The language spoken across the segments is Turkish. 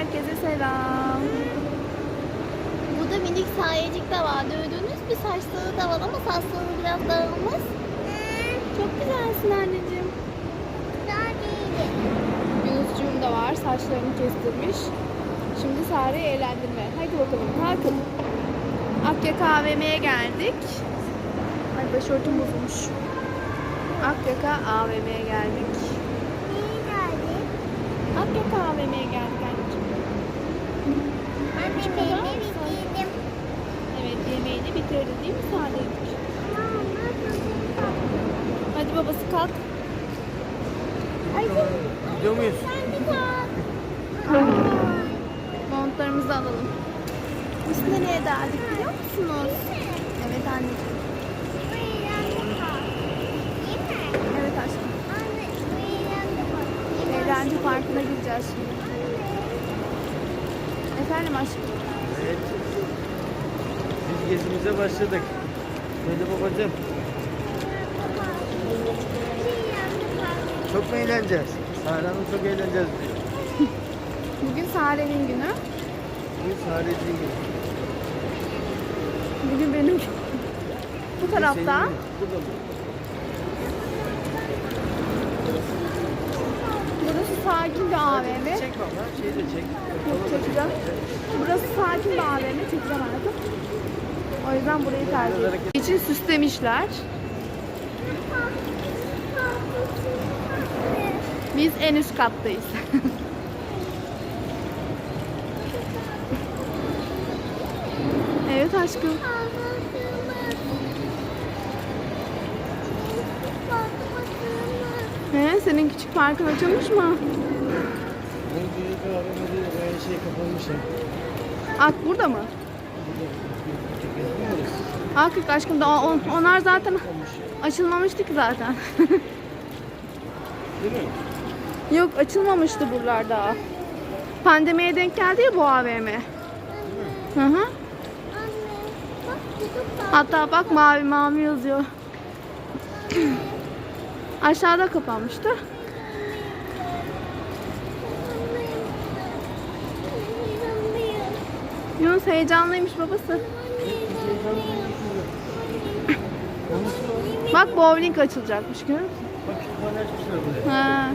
herkese selam. Burada minik sayecik de var. Dövdüğünüz bir saçları da var ama saçları biraz dağılmış. Çok güzelsin anneciğim. Daha değildi. Yunuscuğum da var. Saçlarını kestirmiş. Şimdi Sare'yi eğlendirme. Haydi bakalım kalkın. Akyaka AVM'ye geldik. Ay başörtüm bozulmuş. Akyaka AVM'ye geldik. İyi geldi. Akyaka AVM'ye geldik mısın? bitirdim. Evet yemeğini bitirdi değil mi nasıl Hadi babası kalk. Gidiyor muyuz? sen bir kalk. Montlarımızı alalım. Biz nereye geldik biliyor musunuz? Evet anneciğim. Evet aşkım. Eğlence parkına gideceğiz şimdi. Efendim aşkım. Evet. Biz gezimize başladık. Hadi babacığım. Çok mu eğleneceğiz? Sahra Hanım çok eğleneceğiz diyor. Bugün Sare'nin günü. Bugün Sahreciğin günü. Bugün benim. Bu tarafta. Burada mı? Burası sakin bir AVM. Çek baba. Şeyi de çek. Yok çekeceğim. Burası sakin bir AVM. Çekeceğim hayatım. O yüzden burayı tercih ettim. İçi süslemişler. Biz en üst kattayız. evet aşkım. He, senin küçük parkın açılmış mı? Bu büyük AVM'de de bayağı şey kapanmış ya. Ak burada mı? Ak yok aşkım da on- onlar zaten açılmamıştı ki zaten. Değil mi? yok açılmamıştı buralarda. Pandemiye denk geldi ya bu AVM. Hı hı. Hatta bak mavi mavi yazıyor. Aşağıda kapanmıştı. Yunus heyecanlıymış babası. Bak bowling açılacakmış görüyor musun? Bak kütüphane açmışlar buraya. Ha.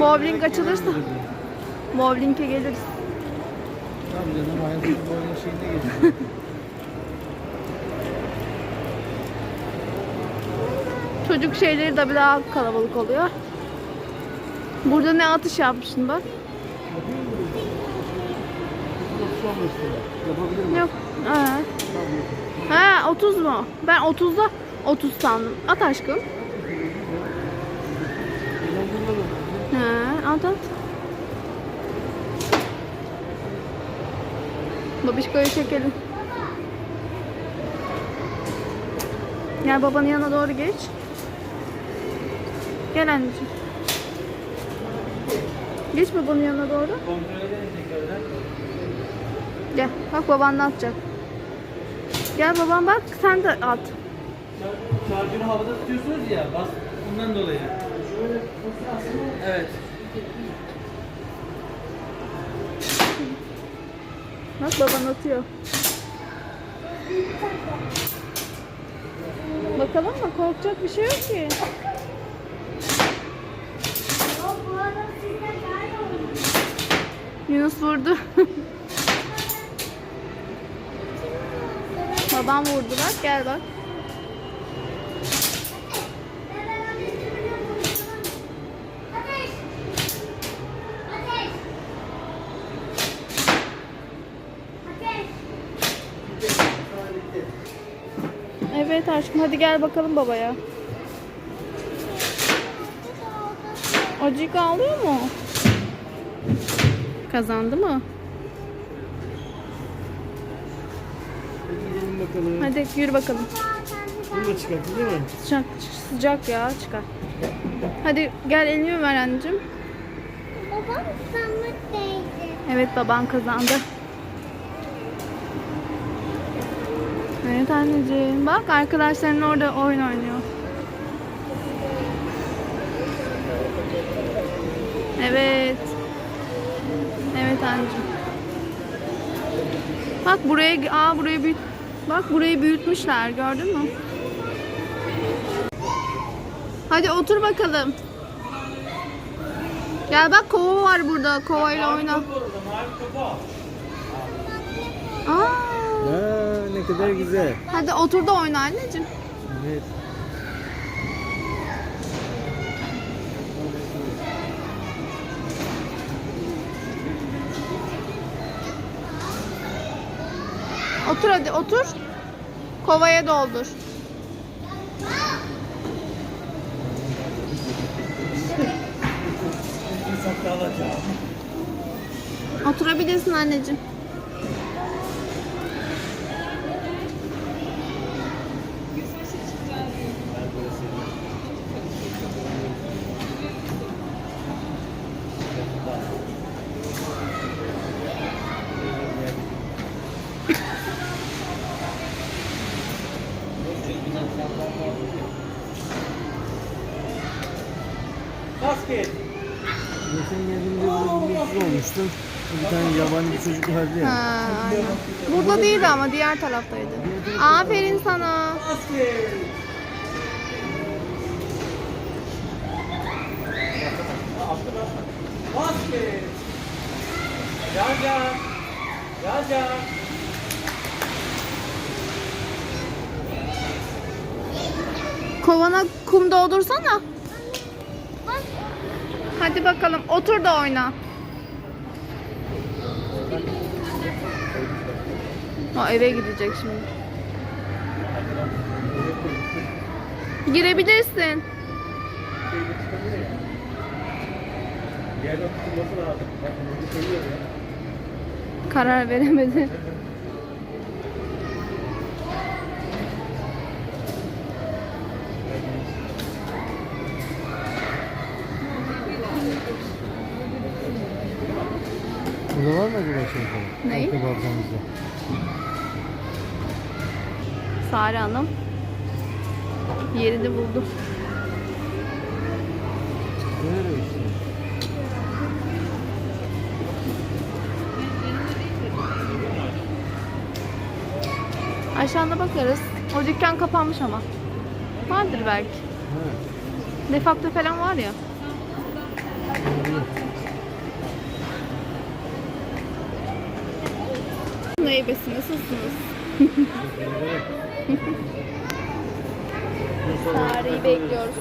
Bowling açılırsa. Bowling'e geliriz. Tabii canım hayatım bowling şeyine geliyor. Çocuk şeyleri de daha kalabalık oluyor. Burada ne atış yapmışsın bak. Yok. Ha. Ha 30 mu? Ben 30'da 30 sandım. At aşkım. Ha, at at. Babişko'yu çekelim. Gel babanın yanına doğru geç. Gel anneciğim. Geç babanın yanına doğru. Kontrol edelim tekrardan. Gel. Bak baban ne atacak. Gel babam bak sen de at. Şarjını havada tutuyorsunuz ya, bas bundan dolayı. Evet. Bak baban atıyor. Bakalım mı? Korkacak bir şey yok ki. Yunus vurdu. Babam vurdu bak gel bak. Evet aşkım hadi gel bakalım babaya. Acık ağlıyor mu? Kazandı mı? Hadi bakalım. Hadi yürü bakalım. Bunu da çıkarttın değil mi? Sıcak, sıcak ya çıkar. Hadi gel elini ver anneciğim. Babam değdi. Evet baban kazandı. Evet anneciğim. Bak arkadaşların orada oyun oynuyor. Evet. Evet anneciğim. Bak buraya, aa burayı büyüt. Bak burayı büyütmüşler gördün mü? Hadi otur bakalım. Gel bak kova var burada. Kovayla oyna. Aa, Aa, ne kadar güzel. hadi otur da oyna anneciğim. Evet. Otur hadi otur. Kovaya doldur. Oturabilirsin anneciğim. Yabancı bir çocuk vardı ya. Ha. Burada değildi ama diğer taraftaydı. Aferin sana. Kovana kum doldursana. Hadi bakalım otur da oyna. O eve gidecek şimdi. Girebilirsin. Karar veremedi. Burada var mı falan? Ney? Arka balkonumuzda. Sare Hanım yerini buldu. Nerede işte? Aşağıda bakarız. O dükkan kapanmış ama. Vardır belki. Ha. Defakto falan var ya. Neybesi nasılsınız? Sare'yi bekliyoruz.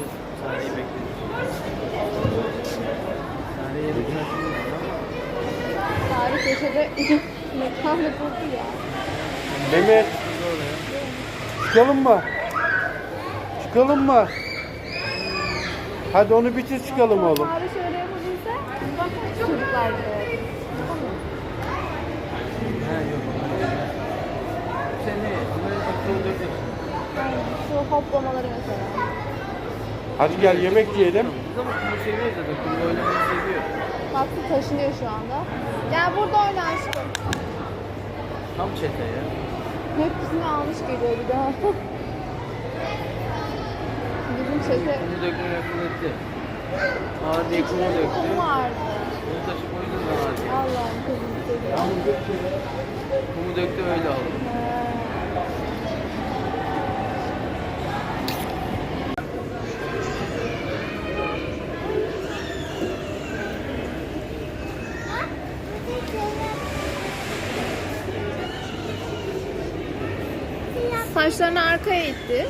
Sare'yi bekliyoruz. Sare'ye bir Sare köşede mekanı buldu ya. Mehmet. Çıkalım mı? Çıkalım mı? Hadi onu bitir çıkalım oğlum. Sare şöyle yapabilse bak çocuklar Şu hoplamaları mesela. Hadi gel yemek yiyelim. Ama kumu seviyor zaten. Kumu oynamayı seviyor. Su taşınıyor şu anda. Gel burada oyna aşkım. Tam çete ya. Hepsini almış geliyor bir daha. Bizim çete Kumu dökmeyi akıl etti. Ağır diye kumu döktü. kum vardı. Kumu taşıp o yüzden ağır diye. Allah'ım kızım seviyorum. Kumu döktü öyle aldı. Saçlarını arkaya itti.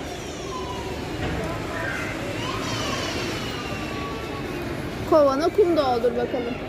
Kovana kum doldur bakalım.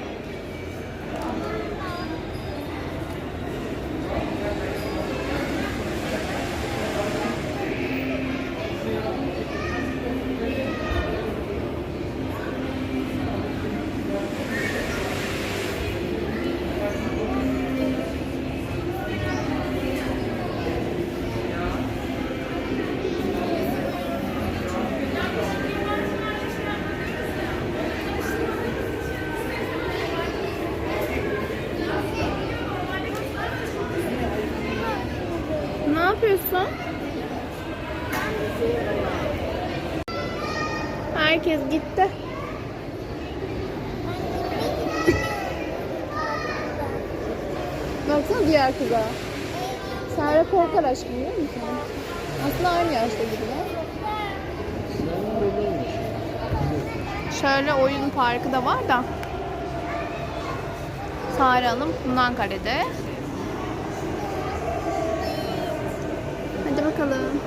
Yapıyorsun? Herkes gitti. diğer kıza. Serra korkar aşkım biliyor musun? Aslında aynı yaşta gibiler. Şöyle oyun parkı da var da. Sare Hanım bundan karede. Hadi bakalım.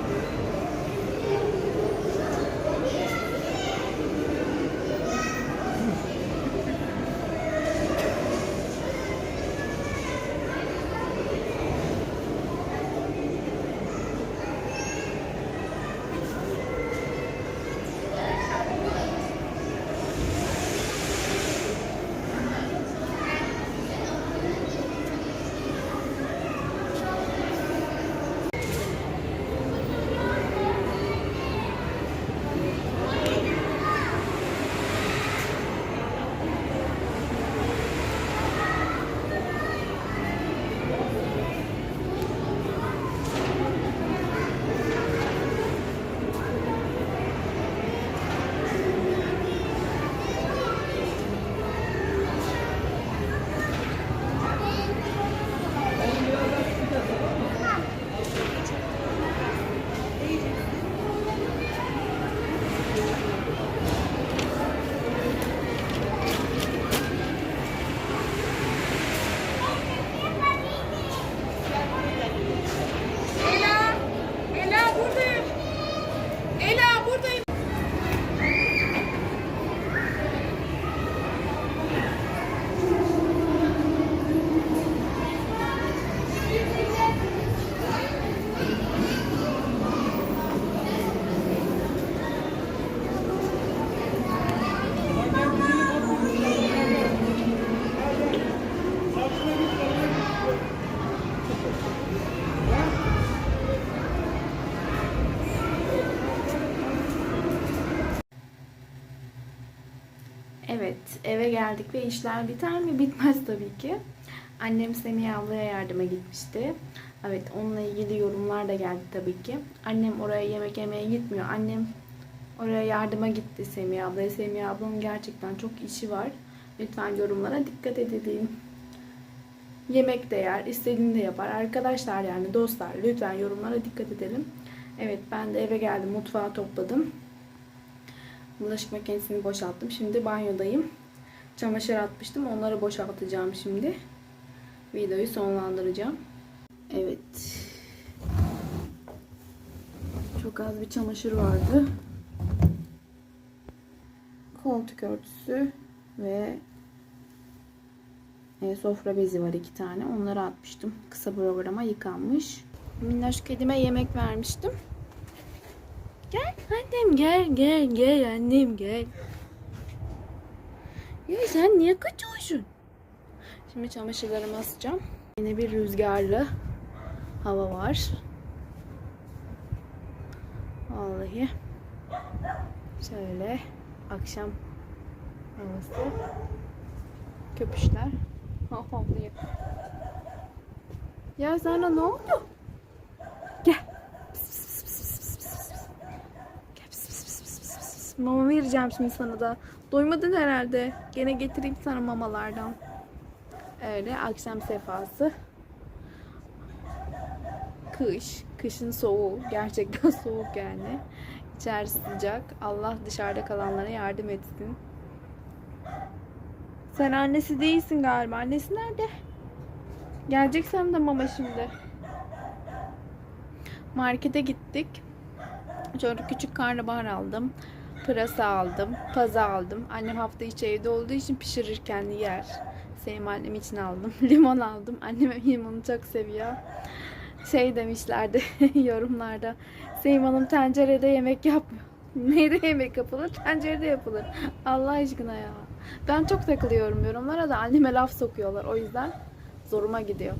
Evet, eve geldik ve işler biter mi? Bitmez tabii ki. Annem Semih ablaya yardıma gitmişti. Evet, onunla ilgili yorumlar da geldi tabii ki. Annem oraya yemek yemeye gitmiyor. Annem oraya yardıma gitti Semih ablaya. Semih ablanın gerçekten çok işi var. Lütfen yorumlara dikkat edelim. Yemek de yer, istediğini de yapar. Arkadaşlar yani dostlar lütfen yorumlara dikkat edelim. Evet, ben de eve geldim, mutfağı topladım. Bulaşık makinesini boşalttım. Şimdi banyodayım. Çamaşır atmıştım. Onları boşaltacağım şimdi. Videoyu sonlandıracağım. Evet. Çok az bir çamaşır vardı. Koltuk örtüsü ve e, sofra bezi var iki tane. Onları atmıştım. Kısa programa yıkanmış. Minnoş kedime yemek vermiştim. Gel annem gel gel gel annem gel. Ya sen niye kaçıyorsun? Şimdi çamaşırlarımı asacağım. Yine bir rüzgarlı hava var. Vallahi. Şöyle akşam havası. Köpüşler. Ya sana ne oldu? Gel. Mama vereceğim şimdi sana da. Doymadın herhalde. Gene getireyim sana mamalardan. Öyle akşam sefası. Kış. Kışın soğuğu. Gerçekten soğuk yani. İçerisi sıcak. Allah dışarıda kalanlara yardım etsin. Sen annesi değilsin galiba. Annesi nerede? Geleceksem de mama şimdi. Markete gittik. Şöyle küçük karnabahar aldım. Pırasa aldım. Paza aldım. Annem hafta içi evde olduğu için pişirirken yer. Sevim annem için aldım. Limon aldım. Annem limonu çok seviyor. Şey demişlerdi yorumlarda. Sevim Hanım tencerede yemek yapmıyor. Neyde yemek yapılır? Tencerede yapılır. Allah aşkına ya. Ben çok takılıyorum yorumlara da anneme laf sokuyorlar. O yüzden zoruma gidiyor.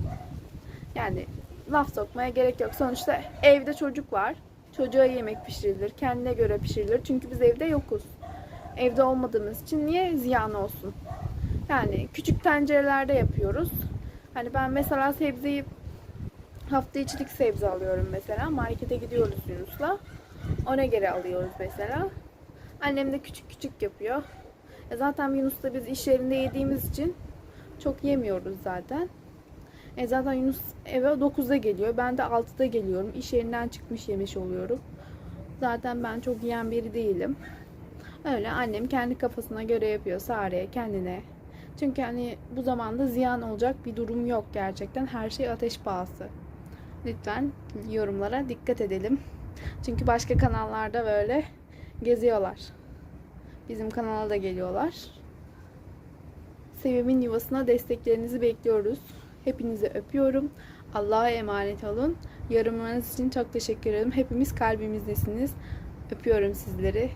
Yani laf sokmaya gerek yok. Sonuçta evde çocuk var. Çocuğa yemek pişirilir. Kendine göre pişirilir. Çünkü biz evde yokuz. Evde olmadığımız için niye ziyan olsun? Yani küçük tencerelerde yapıyoruz. Hani ben mesela sebzeyi hafta içilik sebze alıyorum mesela. Markete gidiyoruz Yunus'la. Ona göre alıyoruz mesela. Annem de küçük küçük yapıyor. E zaten Yunus'la biz iş yerinde yediğimiz için çok yemiyoruz zaten. E zaten Yunus eve 9'da geliyor. Ben de 6'da geliyorum. İş yerinden çıkmış yemiş oluyorum. Zaten ben çok yiyen biri değilim. Öyle annem kendi kafasına göre yapıyor. Sare'ye, kendine. Çünkü hani bu zamanda ziyan olacak bir durum yok gerçekten. Her şey ateş pahası. Lütfen yorumlara dikkat edelim. Çünkü başka kanallarda böyle geziyorlar. Bizim kanala da geliyorlar. Sevim'in yuvasına desteklerinizi bekliyoruz. Hepinizi öpüyorum. Allah'a emanet olun. Yorumlarınız için çok teşekkür ederim. Hepimiz kalbimizdesiniz. Öpüyorum sizleri.